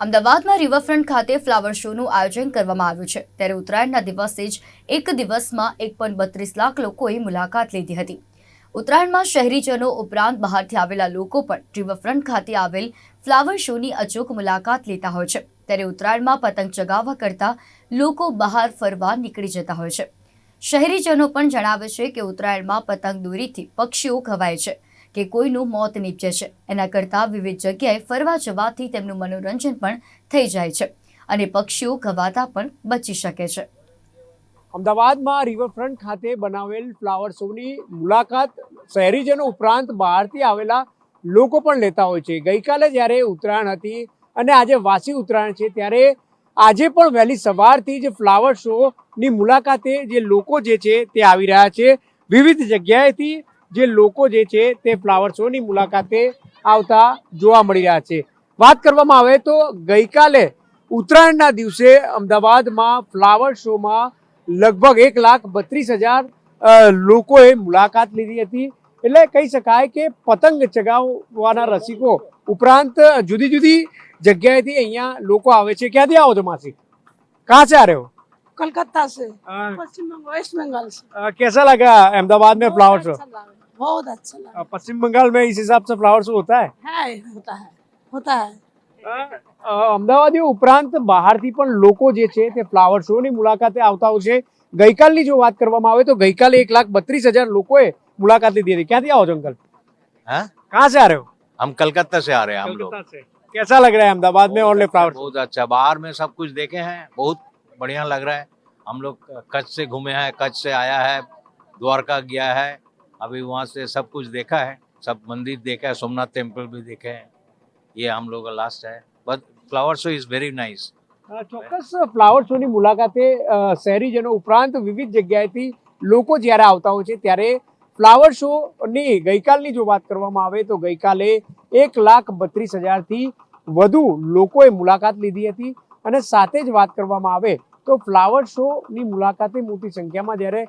અમદાવાદમાં રિવરફ્રન્ટ ખાતે ફ્લાવર શોનું આયોજન કરવામાં આવ્યું છે. ત્યારે ઉત્તરાયણના દિવસે જ એક દિવસમાં એક બત્રીસ લાખ લોકોએ મુલાકાત લીધી હતી. ઉત્તરાયણમાં શહેરીજનો ઉપરાંત બહારથી આવેલા લોકો પણ રિવરફ્રન્ટ ખાતે આવેલ ફ્લાવર શોની અચૂક મુલાકાત લેતા હોય છે. ત્યારે ઉત્તરાયણમાં પતંગ ચગાવવા કરતાં લોકો બહાર ફરવા નીકળી જતા હોય છે. શહેરીજનો પણ જણાવે છે કે ઉત્તરાયણમાં પતંગ દોરીથી પક્ષીઓ ખવાય છે. કે કોઈનું મોત નીપજે છે. એના કરતાં વિવિધ જગ્યાએ ફરવા જવાથી તેમનું મનોરંજન પણ થઈ જાય છે અને પક્ષીઓ ખવાતા પણ બચી શકે છે. અમદાવાદમાં રિવરફ્રન્ટ ખાતે બનાવેલ ફ્લાવર શોની મુલાકાત શહેરીજનો ઉપરાંત બહારથી આવેલા લોકો પણ લેતા હોય છે. ગઈકાલે જ્યારે ઉત્તરાયણ હતી અને આજે વાસી ઉત્તરાયણ છે, ત્યારે આજે પણ વહેલી સવારથી જ ફ્લાવર શોની મુલાકાતે જે લોકો જે છે તે આવી રહ્યા છે. વિવિધ જગ્યાએથી જે લોકો જે છે તે ફ્લાવર શોની મુલાકાતે આવતા જોવા મળી રહ્યા છે વાત કરવામાં આવે તો ગઈકાલે ઉત્તરાયણના દિવસે અમદાવાદમાં ફ્લાવર શોમાં લગભગ એક લાખ બત્રીસ હજાર અ, લોકોએ મુલાકાત લીધી હતી એટલે કહી શકાય કે પતંગ ચગાવવાના રસિકો ઉપરાંત જુદી જુદી જગ્યાએથી અહીંયા લોકો આવે છે ક્યાંથી આવો છો માસી कहाँ से आ रहे हो कोलकाता से अ, पश्चिम बंगाल वेस्ट बंगाल से अ, कैसा लगा अहमदाबाद में फ्लावर शो बहुत अच्छा लगा, बहुत अच्छा लगा अ, पश्चिम बंगाल में इस हिसाब से फ्लावर शो होता है है होता है होता है અ, અમદાવાદીઓ ઉપરાંત બહારથી પણ લોકો જે છે તે ફ્લાવર શોની મુલાકાતે આવતા હોય છે ગઈકાલની જો વાત કરવામાં આવે તો ગઈકાલે એક લાખ બત્રીસ હજાર લોકોએ મુલાકાત લીધી હતી ક્યાંથી આવો છો અંકલ हैं कहाँ से आ रहे हो हम कलकत्ता से आ रहे हैं हम लोग कलकत्ता से कैसा लग रहा है अहमदाबाद में और फ्लावर बहुत अच्छा बाहर में सब कुछ देखे हैं बहुत बढ़िया लग रहा है हम लोग कच्छ से घूमे हैं कच्छ से आया है द्वारका गया है अभी वहाँ से सब कुछ देखा है सब मंदिर देखा है सोमनाथ टेम्पल भी देखे हैं ये हम लोग का लास्ट है but flower show is very nice અ, ચોક્કસ ફ્લાવર શોની મુલાકાતે અ, શહેરીજનો ઉપરાંત વિવિધ જગ્યાએથી લોકો જ્યારે આવતા હોય છે ત્યારે ફ્લાવર શોની ગઈકાલની જો વાત કરવામાં આવે તો ગઈકાલે એક લાખ બત્રીસ હજારથી વધુ લોકોએ મુલાકાત લીધી હતી અને સાથે જ વાત કરવામાં આવે તો ફ્લાવર શોની મુલાકાતે મોટી સંખ્યામાં જ્યારે